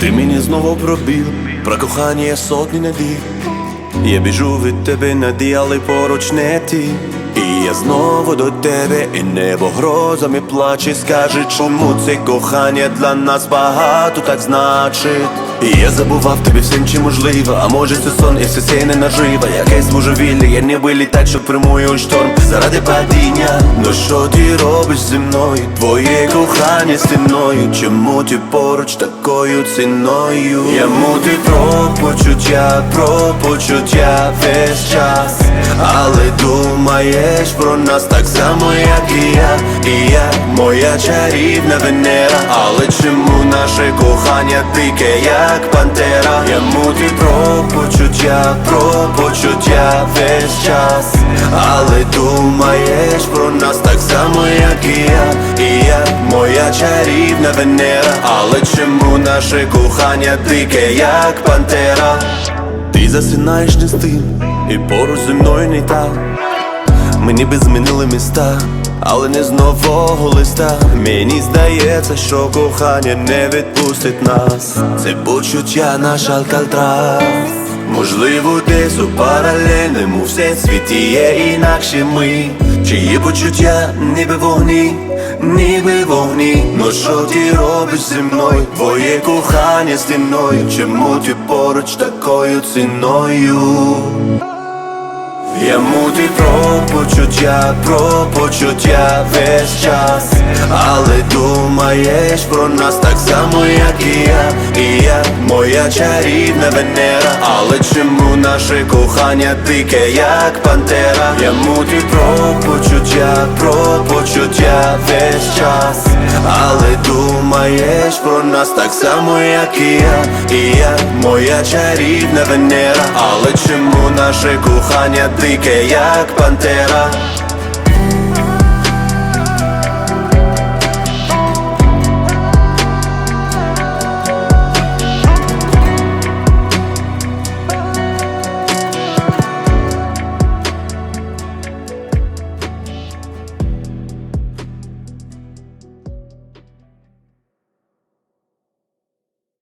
Ти мені знову пробіл, про кохання сотні надій. Я біжу від тебе надій, але поруч не ти. І я знову до тебе, і небо грозами плаче, Скажи, чому це кохання для нас багато так значить. І я забував тобі всім, чи можливо, а може це сон і все це не нажива. Якесь божевілля, я не вилітать, що прямую шторм заради падіння. Ну що ти робиш зі мною? Твоє кохання стіною, чому ти поруч такою ціною? Я мути про почуття, про почуття весь час, але думаєш про нас так само, як і я, і я, моя чарівна Венера, але чому наше кохання дике, як пантера? Я мути про почуття, про почуття весь час, але думаєш про нас так само, як і я, і я, моя чарівна Венера, але чому наше кохання дике, як пантера? Ти засинаєш не з тим, і поруч зі мною не так. Ми ніби змінили міста, але не з нового листа. Мені здається, що кохання не відпустить нас. Це почуття наш алькатрас. Можливо, десь у паралельному всесвіті є інакше ми. Чиї почуття ніби вогні, ніби вогні. Ну що ти робиш зі мною? Твоє кохання стіною. Чому ти поруч такою ціною? Я ти про почуття, про почуття весь час, але думаєш про нас так само, як і я, і я, моя чарівна Венера, але чому наше кохання дике, як пантера? Я ти про почуття, про почуття весь час, але думаєш про нас так само, як і я, і я, моя чарівна Венера, але чому наше кохання дике, як пантера?